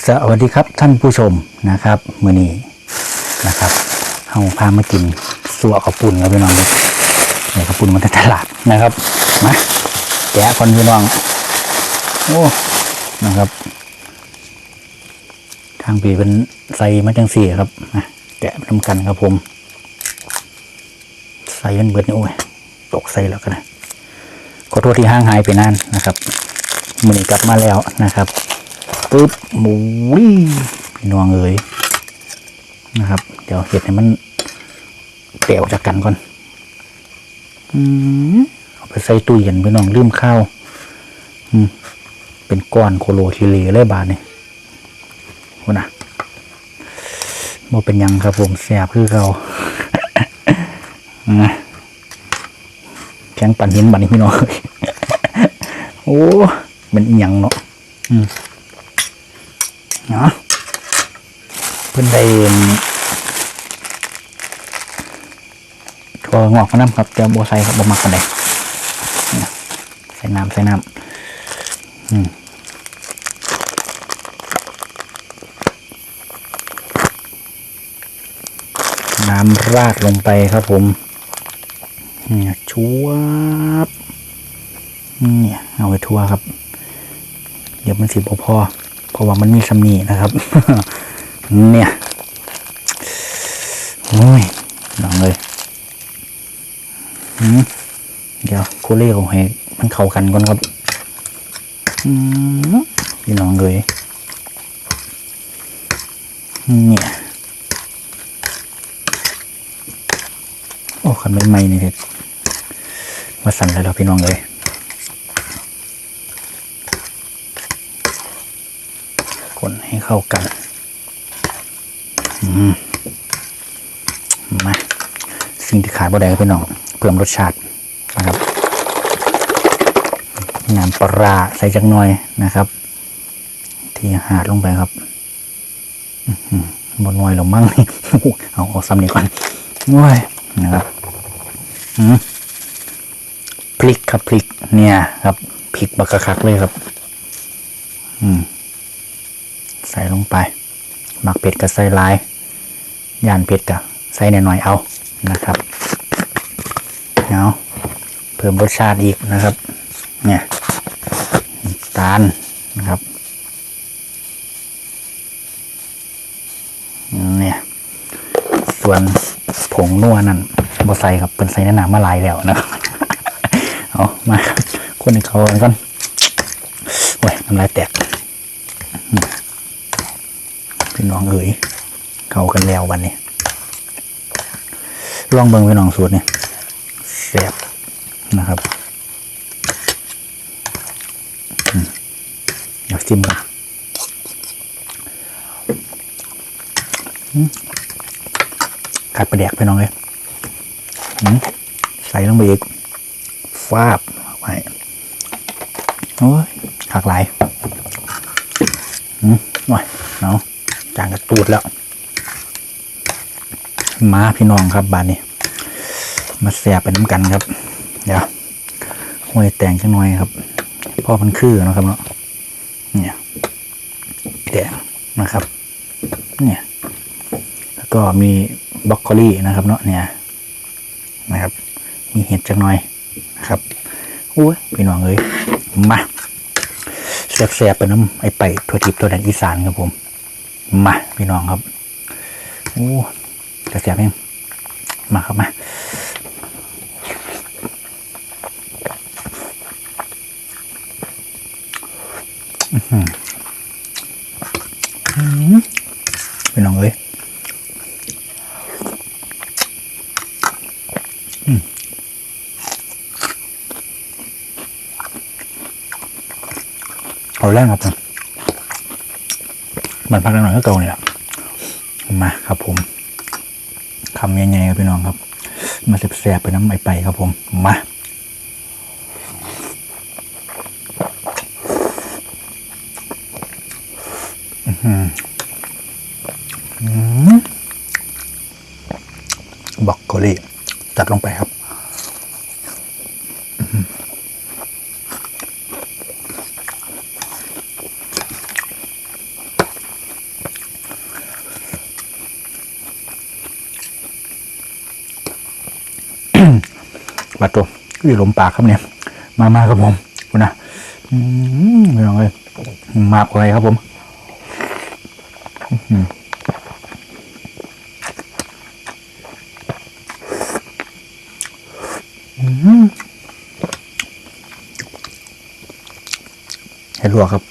สวัสดีครับท่านผู้ชมนะครับมือนี้นะครับเฮาพามากินสัวข้าวปุ่นครับพี่น้องเนี่ยข้าวปุ่นมันจะตลาดนะครับมาแกะคนพี่น้องโอ้นะครับ ทางปีเป็นใส่มาจังสี่ครับนะแกะทำกันครับผม ใส่กันเบิดนี่โอ้ยตกใส่แล้วกันนะขอโทษที่ห้างหายไปนานนะครับมือนี้กลับมาแล้วนะครับ ปึ๊บหมูวิพี่น้องเอ๋ยนะครับ เดี๋ยวเห็ดให้มันเปลวจากกันก่อนอืมเอาไปใส่ตู้เย็นพี่น้องลืมข้าวอืมเป็นก้อนโคโลคิเลเลยบาทนี่โหนะโมเป็นยังครับผมแสบคือเขาแข็งปั่นหินบันนี้พี่น้องโอ้เป็นยังเนาะอืม เนาะเพิ่นได้ถั่วงอกน้ำครับเจ้าโบไซครับบ่มักกันเลยใส่น้ำใส่น้ำอืมน้ำราดลงไปครับผม เนี่ยชัวบเนี่ยเอาไปทั่วครับ เดี๋ยวมันสิบพอ เพราะว่ามันมีสำนีนะครับ เนี่ยโอ้ยลองเลยเดี๋ยวโคเล่ของให้มันเข้ากันก่อนครับอืมพี่น้องเลยเนี่ยโอ้คันไม่ไหม่นี่เด็ดมาสั่นเลยแล้วพี่น้องเลย คนให้เข้ากันอืมมาสิ่งที่ขาดบ่ได้ก็เป็นน้องเพิ่มรสชาตินะครับน้ำปลาราใส่จักหน่อยนะครับ ที่หาดลงไปครับบนน่อยหรือมั่งนี่เอาเอาซ้ำนี้ก่อนว้ยนะครับพริกครับพริก เนี่ย ครับพริกบักคักเลยครับ อืม ใส่ลงไป หมักเผ็ดกับใส่ลายย่านเผ็ดกับใส่หน่อยๆเอานะครับเอาเพิ่มรสชาติอีกนะครับ เนี่ยตาลนะครับเนี่ยส่วนผงนัวนั่นบอใส่ครับเป็นใส่ในน้ำมาลายแล้วนะครับเอามาคนให้เขากันก่อนโอ้ยน้ำลายแตก พี่น้องเอ๋ยเขากันแล้ววันนี้ลองเบิ่งพี่น้องสูตรนี่แซ่บนะครับอืมเดี๋ยวจิ้มกันอืมกัดไปแดกพี่น้องเลยใส่ลงไปอีกฟาบไว้โอ้ยขากหลายหน่อยเนาะ จางกระตูดแล้ว มาพี่น้องครับบานนี้ มาแสบไปน้ำกันครับ เดี๋ยวห้วยแต่งจังหน่อยครับพ่อมันคือนะครับเนาะเนี่ยแดงนะครับ เนี่ย แล้วก็มีบล็อกโคลี่นะครับ เนาะเนี่ยนะครับ มีเห็ดจังหน่อยนะครับอุ้ยพี่น้องเอ้ยมาแซ่บๆไปน้ำไอไปทั่วทิพย์ทั่วแดนอีสานครับผม มาพี่น้องครับโอ้จะแซ่บเองมาครับมาอือหือพี่น้องเอ้ยอืมเอาแรกครับ มันพักหน่อยก็เก่าเนี่ยแหละมาครับผมคำใหญ่ๆครับพี่น้องครับ มาแสบๆไปน้ำไอไปครับผม มาบล็อกโคลี่จัดลงไปครับ ปลาตัวก็อยู่ลมปากครับเนี่ย มามาครับผมคุณนะอืมไม่ลองเลยมาอะไรครับผมอื้อหืออืมเห็ดลวกครับ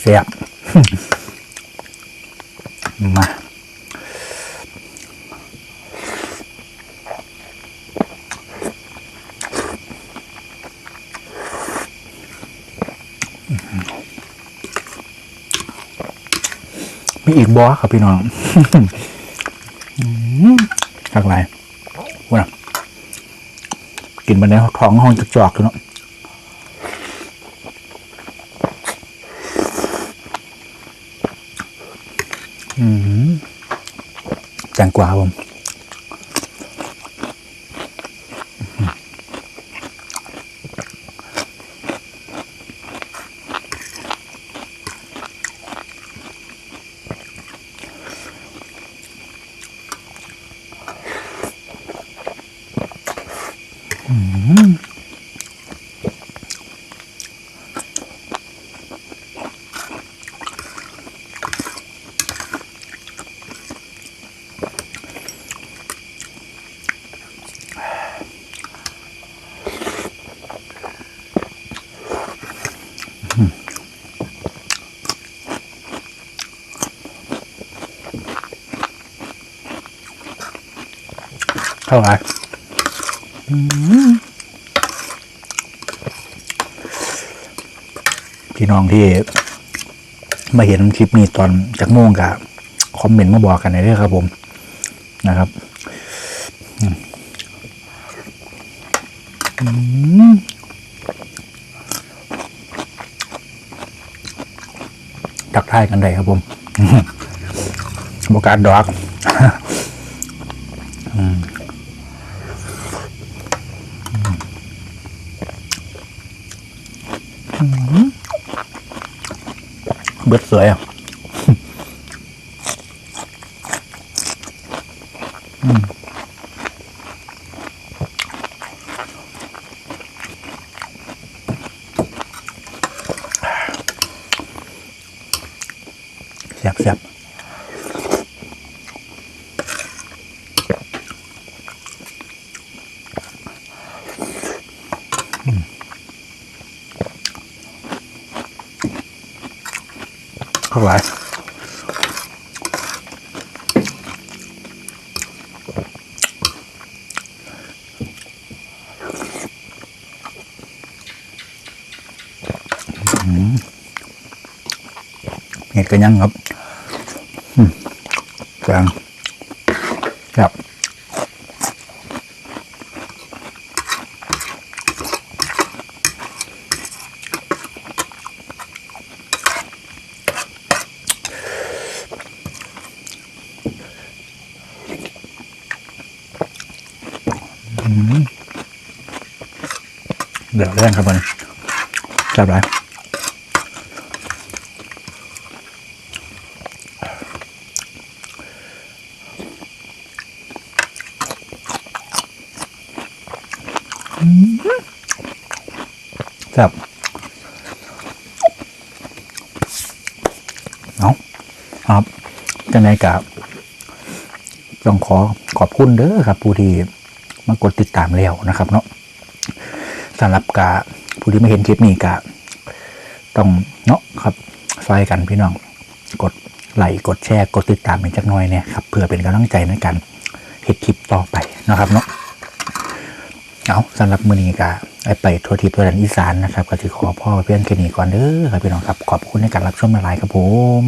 เสียบ มา มีอีกบอครับพี่น้องอืมทักหลายว่านะกินไปในท้องห้องจอกๆเลยเนาะอืมแตงกวาผม เท่าไหร่อืมพี่น้องที่ มาเห็นคลิปนี้ตอนจากโมงกับคอมเมนต์มาบอกกันหน่อยด้วยครับผมนะครับทักทายกันได้ครับผมบการดอก อืมเบิดสวยอะ แซ่บแซ่บอืม เข้าไหลอืมเห็ดกระยังครับ กลางครับอืม เดือดแรงครับมันจับไรครับเอาะครับจังไงกับต้องขอขอบคุณเด้อครับ ผู้ที่มากดติดตามแล้วนะครับ เนาะ สำหรับกาผู้ที่ไม่เห็นคลิปนี้กะต้องเนาะครับซอยกันพี่น้อง กดไลค์กดแชร์กดติดตามเป็นจักน่อยเนี่ยครับเพื่อเป็นกำลังใจในการเฮ็ดคลิปต่อไปนะครับเนาะเอาสำหรับมือนี้กะไอไปทัวร์ทิพย์ตัวแดนอีสานนะครับก็จะขอพ่อเพื่อนแค่นี้ก่อนเด้อครับพี่น้องครับขอบคุณในการรับชมมาหลายครับผม